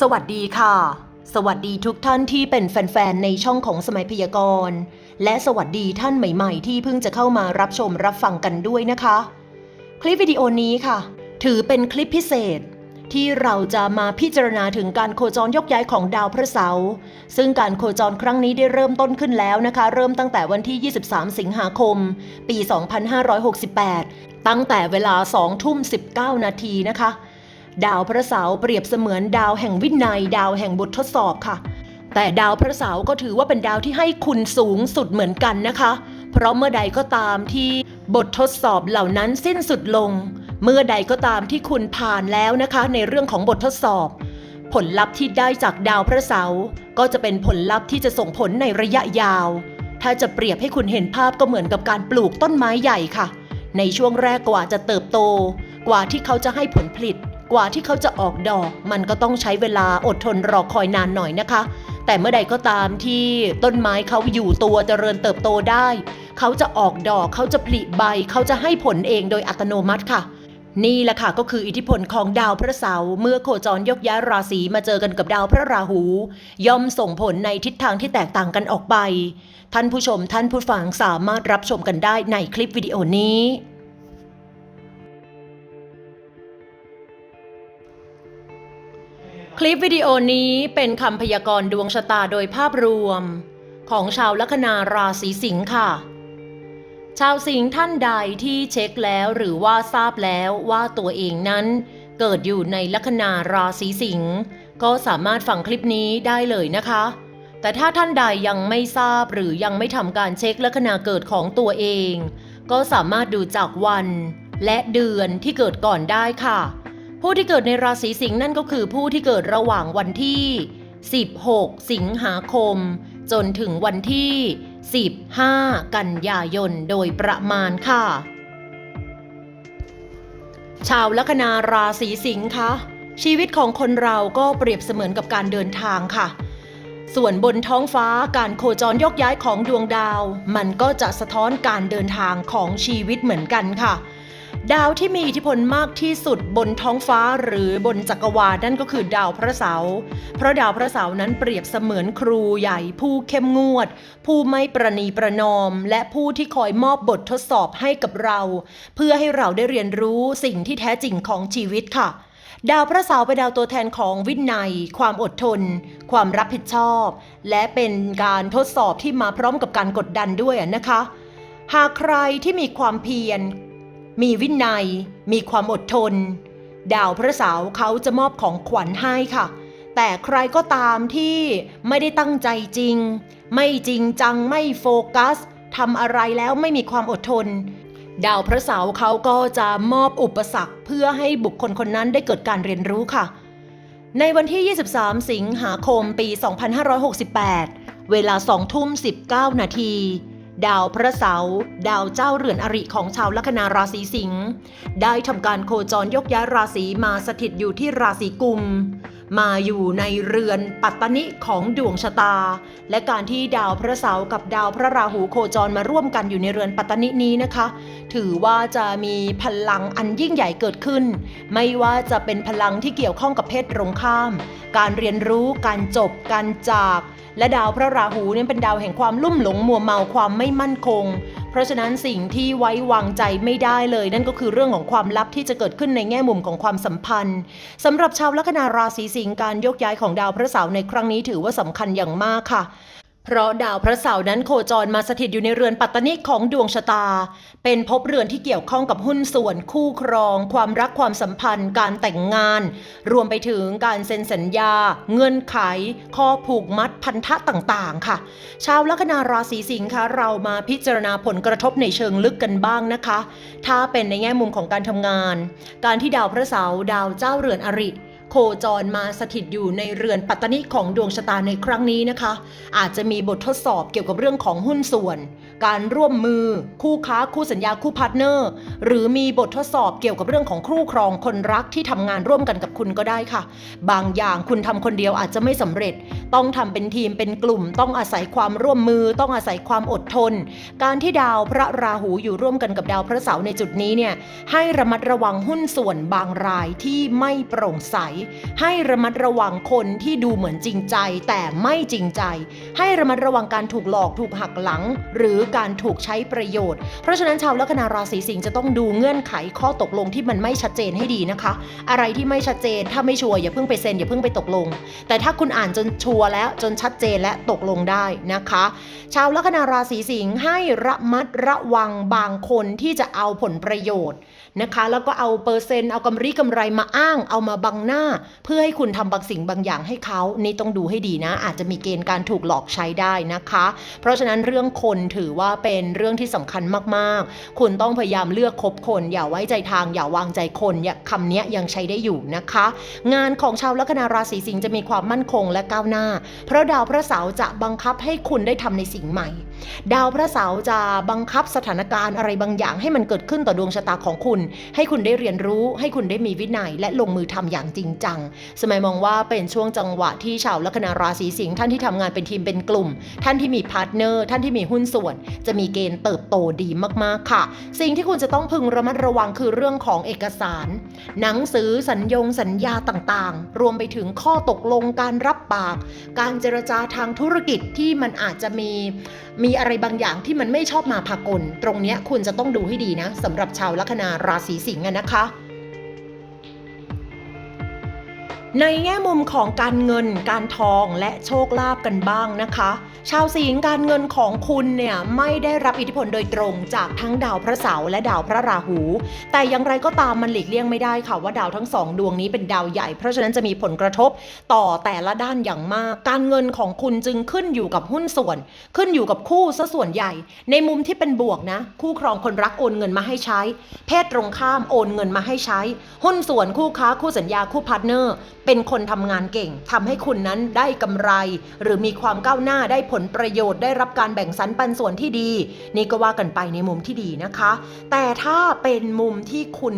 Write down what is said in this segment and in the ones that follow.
สวัสดีค่ะ สวัสดีทุกท่านที่เป็นแฟนๆ ในช่องของสมัยพยากรณ์ และสวัสดีท่านใหม่ๆ ที่เพิ่งจะเข้ามารับชมรับฟังกันด้วยนะคะ คลิปวิดีโอนี้ค่ะ ถือเป็นคลิปพิเศษ ที่เราจะมาพิจารณาถึงการโคจรยกย้ายของดาวพฤหัสบดีซึ่งการโคจรครั้งนี้ได้เริ่มต้นขึ้นแล้วนะคะ เริ่มตั้งแต่วันที่ 23 สิงหาคม ปี 2568 ตั้งแต่เวลา 2 ทุ่ม 19 นาทีนะคะ ดาวพระเสาร์เปรียบเสมือนดาวแห่งวินัย ดาวแห่งบททดสอบค่ะ แต่ดาวพระเสาร์ก็ถือว่าเป็นดาวที่ให้คุณสูงสุดเหมือนกันนะคะ เพราะเมื่อใดก็ตามที่บททดสอบเหล่านั้นสิ้นสุดลง เมื่อใดก็ตามที่คุณผ่านแล้วนะคะ ในเรื่องของบททดสอบ ผลลัพธ์ที่ได้จากดาวพระเสาร์ก็จะเป็นผลลัพธ์ที่จะส่งผลในระยะยาว ถ้าจะเปรียบให้คุณเห็นภาพก็เหมือนกับการปลูกต้นไม้ใหญ่ค่ะ ในช่วงแรกกว่าจะเติบโต กว่าที่เขาจะให้ผลผลิต กว่าที่เขาจะออกดอก มันก็ต้องใช้เวลาอดทนรอคอยนานหน่อยนะคะ แต่เมื่อใดก็ตามที่ต้นไม้เขาอยู่ตัวเจริญเติบโตได้ เขาจะออกดอกเขาจะผลิใบ เขาจะให้ผลเองโดยอัตโนมัติค่ะ นี่แหละค่ะก็คืออิทธิพลของดาวพระเสาร์เมื่อโคจรยกย้ายราศีมาเจอกันกับดาวพระราหู ย่อมส่งผลในทิศทางที่แตกต่างกันออกไป ท่านผู้ชมท่านผู้ฟังสามารถรับชมกันได้ในคลิปวิดีโอนี้ ลิปวิดีโอนี้เป็นคำพยากรณ์ดวงชะตาโดยภาพรวม ของชาวลัคนาราศีสิงค์ค่ะ ชาวสิงห์ท่านใดที่เช็คแล้วหรือว่าทราบแล้วว่าตัวเองนั้น เกิดอยู่ในลัคนาราศีสิงห์ก็สามารถฟังคลิปนี้ได้เลยนะคะ แต่ถ้าท่านใดยังไม่ทราบหรือยังไม่ทำการเช็คลัคนาเกิดของตัวเอง ก็สามารถดูจากวัน และเดือนที่เกิดก่อนได้ค่ะ ผู้ที่เกิดในราศีสิงห์นั่นก็คือผู้ที่เกิดระหว่างวันที่ 16 สิงหาคม จนถึงวันที่ 15 กันยายนโดยประมาณค่ะ ชาวลัคนาราศีสิงห์คะชีวิตของคนเราก็เปรียบเสมือนกับการเดินทางค่ะ ส่วนบนท้องฟ้าการโคจรยกย้ายของดวงดาว มันก็จะสะท้อนการเดินทางของชีวิตเหมือนกันค่ะ ดาวที่มีอิทธิพลมากที่สุดบนท้องฟ้าหรือบนจักรวาลนั่นก็คือดาวพระเสาร์เพราะดาวพระเสาร์นั้นเปรียบเสมือนครูใหญ่ผู้เข้มงวด ผู้ไม่ประนีประนอม และผู้ที่คอยมอบบททดสอบให้กับเรา เพื่อให้เราได้เรียนรู้สิ่งที่แท้จริงของชีวิตค่ะดาวพระเสาร์เป็นดาวตัวแทนของวินัย ความอดทน ความรับผิดชอบ และเป็นการทดสอบที่มาพร้อมกับการกดดันด้วยนะคะ หากใครที่มีความเพียร มีวินัย มีความอดทน ดาวพระเสาเขาจะมอบของขวัญให้ค่ะ แต่ใครก็ตามที่ไม่ได้ตั้งใจจริง ไม่จริงจังไม่โฟกัสทำอะไรแล้วไม่มีความอดทน ดาวพระเสาเขาก็จะมอบอุปสรรคเพื่อให้บุคคลคนนั้นได้เกิดการเรียนรู้ค่ะ ในวันที่ 23 สิงหาคมปี 2568 เวลา2ทุ่ม19 นาที ดาวพระเสาร์ดาวเจ้าเรือนอริของชาวลัคนาราศีสิงห์ได้ทำการโคจรยกย้ายราศีมาสถิตอยู่ที่ราศีกุม มาอยู่ในเรือนปัตตนิของดวงชะตา และการที่ดาวพระเสาร์กับดาวพระราหูโคจรมาร่วมกันอยู่ในเรือนปัตตนินี้นะคะ ถือว่าจะมีพลังอันยิ่งใหญ่เกิดขึ้น ไม่ว่าจะเป็นพลังที่เกี่ยวข้องกับเพศตรงข้าม การเรียนรู้การจบการจาก และดาวพระราหูเนี่ยเป็นดาวแห่งความลุ่มหลงมัวเมาความไม่มั่นคง เพราะฉะนั้นสิ่งที่ไว้วางใจไม่ได้เลย นั่นก็คือเรื่องของความลับที่จะเกิดขึ้นในแง่มุมของความสัมพันธ์สำหรับชาวลัคนาราศีสิงห์การยกย้ายของดาวพระเสาร์ในครั้งนี้ถือว่าสำคัญอย่างมากค่ะ เพราะดาวพระเสาร์นั้นโคจรมาสถิตอยู่ในเรือนปัตตนิของดวงชะตา เป็นภพเรือนที่เกี่ยวข้องกับหุ้นส่วนคู่ครอง ความรักความสัมพันธ์ การแต่งงาน รวมไปถึงการเซ็นสัญญา เงื่อนไข ข้อผูกมัดพันธะต่างๆ ค่ะ ชาวลัคนาราศีสิงห์คะเรามาพิจารณาผลกระทบในเชิงลึกกันบ้างนะคะ ถ้าเป็นในแง่มุมของการทำงาน การที่ดาวพระเสาร์ดาวเจ้าเรือนอริ โคจรมาสถิตอยู่ในเรือนปัตตนิของดวงชะตาในครั้งนี้นะคะ อาจจะมีบททดสอบเกี่ยวกับเรื่องของหุ้นส่วน การร่วมมือ คู่ค้าคู่สัญญาคู่พาร์ทเนอร์ หรือมีบททดสอบเกี่ยวกับเรื่องของคู่ครองคนรักที่ทำงานร่วมกันกับคุณก็ได้ค่ะ บางอย่างคุณทำคนเดียวอาจจะไม่สำเร็จ ต้องทำเป็นทีมเป็นกลุ่ม ต้องอาศัยความร่วมมือ ต้องอาศัยความอดทน การที่ดาวพระราหูอยู่ร่วมกันกับดาวพระเสาร์ในจุดนี้เนี่ยให้ระมัดระวังหุ้นส่วนบางรายที่ไม่โปร่งใสให้ระมัดระวังคนที่ดูเหมือนจริงใจแต่ไม่จริงใจ ให้ระมัดระวังการถูกหลอกถูกหักหลัง หรือการถูกใช้ประโยชน์ เพราะฉะนั้นชาวลัคนาราศีสิงห์จะต้องดูเงื่อนไขข้อตกลงที่มันไม่ชัดเจนให้ดีนะคะ อะไรที่ไม่ชัดเจนถ้าไม่ชัวร์อย่าเพิ่งไปเซ็นอย่าเพิ่งไปตกลง แต่ถ้าคุณอ่านจนชัวร์แล้วจนชัดเจนและตกลงได้นะคะ ชาวลัคนาราศีสิงห์ให้ระมัดระวังบางคนที่จะเอาผลประโยชน์นะคะ แล้วก็เอาเปอร์เซ็นต์เอากำไรกำไรมาอ้างเอามาบังหน้าเพื่อให้คุณทำบางสิ่งบางอย่างให้เขานี่ต้องดูให้ดีนะ อาจจะมีเกณฑ์การถูกหลอกใช้ได้นะคะ เพราะฉะนั้นเรื่องคนถือว่าเป็นเรื่องที่สำคัญมากๆ คุณต้องพยายามเลือกคบคน อย่าไว้ใจทาง อย่าวางใจคนอย่าคำนี้ยังใช้ได้อยู่นะคะ งานของชาวลัคนาราศีสิงห์จะมีความมั่นคงและก้าวหน้า เพราะดาวพระเสาร์จะบังคับให้คุณได้ทำในสิ่งใหม่ ดาวพระเสาร์จะบังคับสถานการณ์อะไรบางอย่างให้มันเกิดขึ้นต่อดวงชะตาของคุณ ให้คุณได้เรียนรู้ ให้คุณได้มีวินัย และลงมือทำอย่างจริงจัง สมัยมองว่าเป็นช่วงจังหวะที่ชาวลัคนาราศีสิงห์ท่านที่ทำงานเป็นทีมเป็นกลุ่ม ท่านที่มีพาร์ทเนอร์ ท่านที่มีหุ้นส่วน จะมีเกณฑ์เติบโตดีมาก ๆ ค่ะ สิ่งที่คุณจะต้องพึงระมัดระวังคือเรื่องของเอกสาร หนังสือสัญญงสัญญาต่างๆ รวมไปถึงข้อตกลงการรับปาก การเจรจาทางธุรกิจที่มันอาจจะมีมีอะไรบางอย่างที่มันไม่ชอบมาพากล ตรงนี้คุณจะต้องดูให้ดีนะสำหรับชาวลัคนาราศีสิงห์นะคะ ในแง่มุมของการเงิน การทองและโชคลาภกันบ้างนะคะ ชาวสิงการเงินของคุณเนี่ยไม่ได้รับอิทธิพลโดยตรงจากทั้งดาวพระเสาร์และดาวพระราหู แต่อย่างไรก็ตามมันหลีกเลี่ยงไม่ได้ค่ะว่าดาวทั้งสองดวงนี้เป็นดาวใหญ่ เพราะฉะนั้นจะมีผลกระทบต่อแต่ละด้านอย่างมาก การเงินของคุณจึงขึ้นอยู่กับหุ้นส่วน ขึ้นอยู่กับคู่ซะส่วนใหญ่ ในมุมที่เป็นบวกนะ คู่ครองคนรักโอนเงินมาให้ใช้ เพศตรงข้ามโอนเงินมาให้ใช้ หุ้นส่วนคู่ค้าคู่สัญญาคู่พาร์ทเนอร์เป็นคนทำงานเก่งทำให้คุณนั้นได้กำไร หรือมีความก้าวหน้าได้ผลประโยชน์ได้รับการแบ่งสรรปันส่วนที่ดี นี่ก็ว่ากันไปในมุมที่ดีนะคะ แต่ถ้าเป็นมุมที่คุณ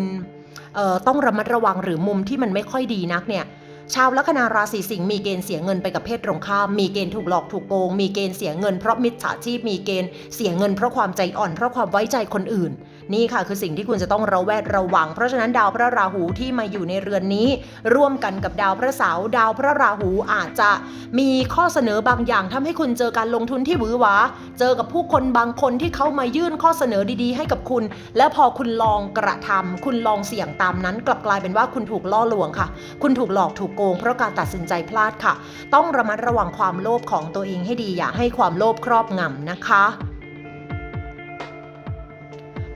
ต้องระมัดระวังหรือมุมที่มันไม่ค่อยดีนักเนี่ยชาวลัคนาราศีสิงห์มีเกณฑ์เสียเงินไปกับเพศตรงข้าม มีเกณฑ์ถูกหลอกถูกโกง มีเกณฑ์เสียเงินเพราะมิจฉาชีพ มีเกณฑ์เสียเงินเพราะความใจอ่อนเพราะความไว้ใจคนอื่น นี่ค่ะคือสิ่งที่คุณจะต้องระแวดระวัง เพราะฉะนั้นดาวพระราหูที่มาอยู่ในเรือนนี้ ร่วมกันกับดาวพระเสาร์ดาวพระราหูอาจจะมีข้อเสนอบางอย่างทำให้คุณเจอการลงทุนที่หวือหวา เจอกับผู้คนบางคนที่เขามายื่นข้อเสนอดีๆ ให้กับคุณ แล้วพอคุณลองกระทำคุณลองเสี่ยงตามนั้น กลับกลายเป็นว่าคุณถูกล่อลวงค่ะ คุณถูกหลอกถูกโกง เพราะการตัดสินใจพลาดค่ะ ต้องระมัดระวังความโลภของตัวเองให้ดีอย่าให้ความโลภครอบงำนะคะ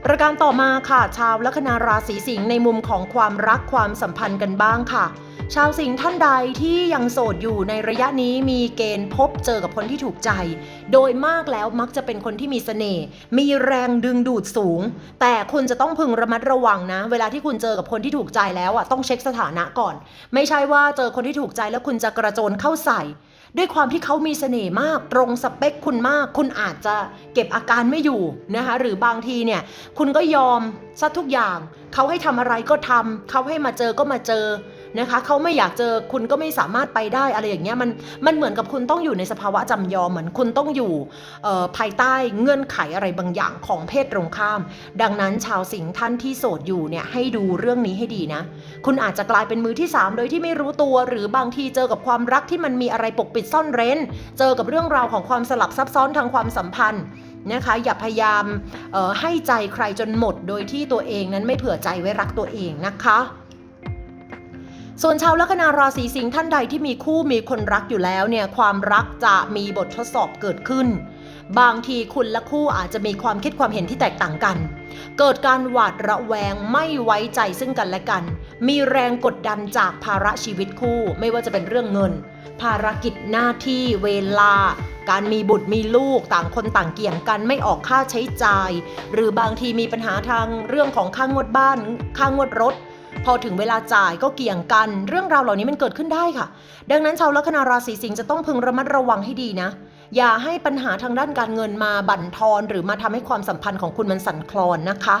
ประการต่อมาค่ะ ชาวลัคนาราศีสิงห์ในมุมของความรักความสัมพันธ์กันบ้างค่ะ ชาวสิงห์ท่านใดที่ยังโสดอยู่ในระยะนี้มีเกณฑ์พบเจอกับคนที่ถูกใจ โดยมากแล้วมักจะเป็นคนที่มีเสน่ห์มีแรงดึงดูดสูง แต่คุณจะต้องพึงระมัดระวังนะ เวลาที่คุณเจอกับคนที่ถูกใจแล้วอะต้องเช็คสถานะก่อน ไม่ใช่ว่าเจอคนที่ถูกใจแล้วคุณจะกระโจนเข้าใส่ ด้วยความที่เขามีเสน่ห์มาก ตรงสเปคคุณมาก คุณอาจจะเก็บอาการไม่อยู่นะคะหรือบางทีเนี่ยคุณก็ยอมซะทุกอย่าง เขาให้ทำอะไรก็ทำเขาให้มาเจอก็มาเจอ นะคะเขาไม่อยากเจอคุณก็ไม่สามารถไปได้อะไรอย่างเงี้ยมันมันเหมือนกับคุณต้องอยู่ในสภาวะจำยอมเหมือนคุณต้องอยู่ภายใต้เงื่อนไขอะไรบางอย่างของเพศตรงข้าม ดังนั้นชาวสิงห์ท่านที่โสดอยู่เนี่ยให้ดูเรื่องนี้ให้ดีนะ คุณอาจจะกลายเป็นมือที่ 3 โดยที่ไม่รู้ตัว หรือบางทีเจอกับความรักที่มันมีอะไรปกปิดซ่อนเร้น เจอกับเรื่องราวของความสลับซับซ้อนทางความสัมพันธ์นะคะอย่าพยายามให้ใจใครจนหมด โดยที่ตัวเองนั้นไม่เผื่อใจไว้รักตัวเองนะคะ ส่วนชาวลัคนาราศีสิงห์ท่านใดที่มีคู่มีคนรักอยู่แล้วเนี่ยความรักจะมีบททดสอบเกิดขึ้น บางทีคุณและคู่อาจจะมีความคิดความเห็นที่แตกต่างกัน เกิดการหวาดระแวงไม่ไว้ใจซึ่งกันและกัน มีแรงกดดันจากภาระชีวิตคู่ ไม่ว่าจะเป็นเรื่องเงิน ภารกิจหน้าที่เวลา การมีบุตรมีลูกต่างคนต่างเกี่ยงกันไม่ออกค่าใช้จ่าย หรือบางทีมีปัญหาทางเรื่องของค่างวดบ้านค่างวดรถ พอถึงเวลาจ่ายก็เกี่ยงกัน เรื่องราวเหล่านี้มันเกิดขึ้นได้ค่ะ ดังนั้นชาวลัคนาราศีสิงห์จะต้องพึงระมัดระวังให้ดีนะ อย่าให้ปัญหาทางด้านการเงินมาบั่นทอน หรือมาทำให้ความสัมพันธ์ของคุณมันสั่นคลอนนะคะ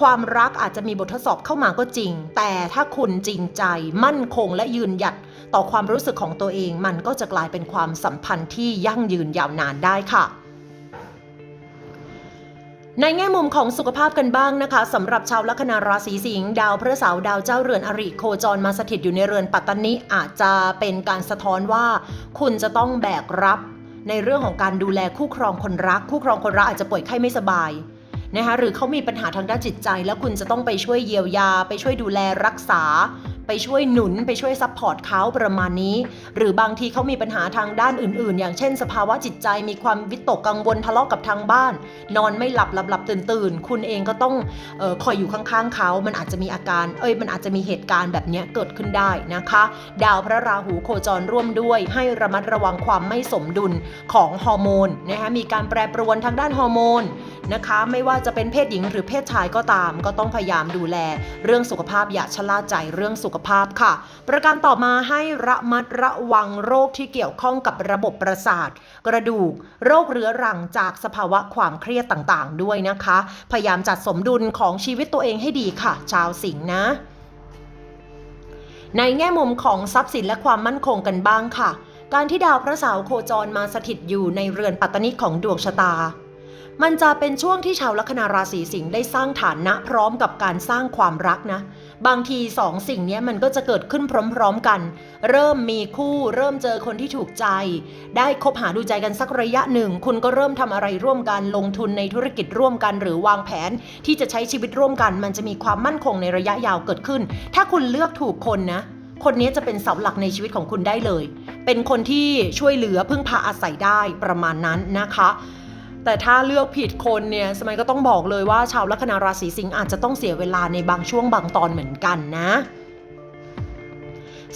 ความรักอาจจะมีบททดสอบเข้ามาก็จริง แต่ถ้าคุณจริงใจ มั่นคงและยืนหยัดต่อความรู้สึกของตัวเอง มันก็จะกลายเป็นความสัมพันธ์ที่ยั่งยืนยาวนานได้ค่ะ ในแง่มุมของสุขภาพกันบ้างนะคะสำหรับชาวลัคนาราศีสิงห์ดาวพระเสาร์ดาวเจ้าเรือนอริโคจรมาสถิตอยู่ในเรือนปัตตนิอาจจะเป็นการสะท้อนว่า คุณจะต้องแบกรับในเรื่องของการดูแลคู่ครองคนรัก คู่ครองคนรักอาจจะป่วยไข้ไม่สบายนะคะหรือเขามีปัญหาทางด้านจิตใจ แล้วคุณจะต้องไปช่วยเยียวยา ไปช่วยดูแลรักษา ไปช่วยหนุนไปช่วยซัพพอร์ตเขาประมาณนี้ หรือบางทีเขามีปัญหาทางด้านอื่น ๆ อย่างเช่น สภาวะจิตใจมีความวิตกกังวลทะเลาะกับทางบ้าน นอนไม่หลับหลับหลับตื่นตื่นคุณเองก็ต้องออคอยอยู่ข้างๆเขามันอาจจะมีอาการเอ้ยมันอาจจะมีเหตุการณ์แบบนี้เกิดขึ้นได้นะคะ ดาวพระราหูโคจรร่วมด้วย ให้ระมัดระวังความไม่สมดุลของฮอร์โมนนะคะมีการแปรปรวนทางด้านฮอร์โมน นะคะ ไม่ว่าจะเป็นเพศหญิงหรือเพศชายก็ตาม ก็ต้องพยายามดูแล เรื่องสุขภาพอย่าชะล่าใจเรื่องสุขภาพค่ะ ประการต่อมาให้ระมัดระวังโรคที่เกี่ยวข้องกับระบบประสาท กระดูก โรคเรื้อรังจากสภาวะความเครียดต่างๆ ด้วยนะคะ พยายามจัดสมดุลของชีวิตตัวเองให้ดีค่ะ ชาวสิงห์นะในแง่มุมของทรัพย์สินและความมั่นคงกันบ้างค่ะ การที่ดาวพระเสาร์โคจรมาสถิตอยู่ในเรือนปัตตนิของดวงชะตา มันจะเป็นช่วงที่ชาวลัคนาราศีสิงห์ได้สร้างฐานะพร้อมกับการสร้างความรักนะ บางทีสองสิ่งนี้มันก็จะเกิดขึ้นพร้อมๆกัน เริ่มมีคู่ เริ่มเจอคนที่ถูกใจ ได้คบหาดูใจกันสักระยะหนึ่ง คุณก็เริ่มทำอะไรร่วมกันลงทุนในธุรกิจร่วมกัน หรือวางแผนที่จะใช้ชีวิตร่วมกัน มันจะมีความมั่นคงในระยะยาวเกิดขึ้น ถ้าคุณเลือกถูกคนนะคนนี้จะเป็นเสาหลักในชีวิตของคุณได้เลย เป็นคนที่ช่วยเหลือพึ่งพาอาศัยได้ประมาณนั้นนะคะ แต่ถ้าเลือกผิดคนเนี่ยสมัยก็ต้องบอกเลยว่าชาวลัคนาราศีสิงห์อาจจะต้องเสียเวลาในบางช่วงบางตอนเหมือนกันนะ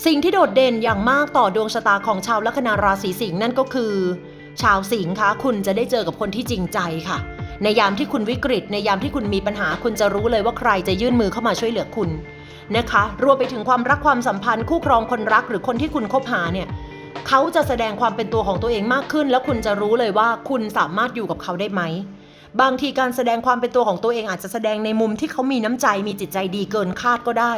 สิ่งที่โดดเด่นอย่างมากต่อดวงชะตาของชาวลัคนาราศีสิงห์นั่นก็คือ ชาวสิงห์คะคุณจะได้เจอกับคนที่จริงใจค่ะ ในยามที่คุณวิกฤต ในยามที่คุณมีปัญหาคุณจะรู้เลยว่าใครจะยื่นมือเข้ามาช่วยเหลือคุณนะคะ รวมไปถึงความรักความสัมพันธ์คู่ครองคนรักหรือคนที่คุณคบหาเนี่ย เขาจะแสดงความเป็นตัวของตัวเองมากขึ้น แล้วคุณจะรู้เลยว่าคุณสามารถอยู่กับเขาได้ไหม บางทีการแสดงความเป็นตัวของตัวเองอาจจะแสดงในมุมที่เขามีน้ำใจมีจิตใจดีเกินคาดก็ได้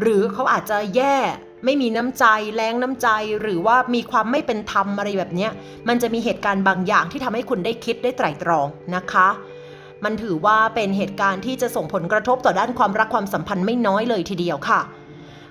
หรือเขาอาจจะแย่ไม่มีน้ำใจแรงน้ำใจ หรือว่ามีความไม่เป็นธรรมอะไรแบบนี้มันจะมีเหตุการณ์บางอย่างที่ทำให้คุณได้คิดได้ไตร่ตรองนะคะ มันถือว่าเป็นเหตุการณ์ที่จะส่งผลกระทบต่อด้านความรักความสัมพันธ์ไม่น้อยเลยทีเดียวค่ะ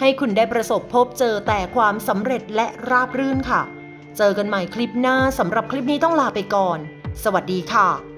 ให้คุณได้ประสบพบเจอแต่ความสำเร็จและราบรื่นค่ะ เจอกันใหม่คลิปหน้าสำหรับคลิปนี้ต้องลาไปก่อน สวัสดีค่ะ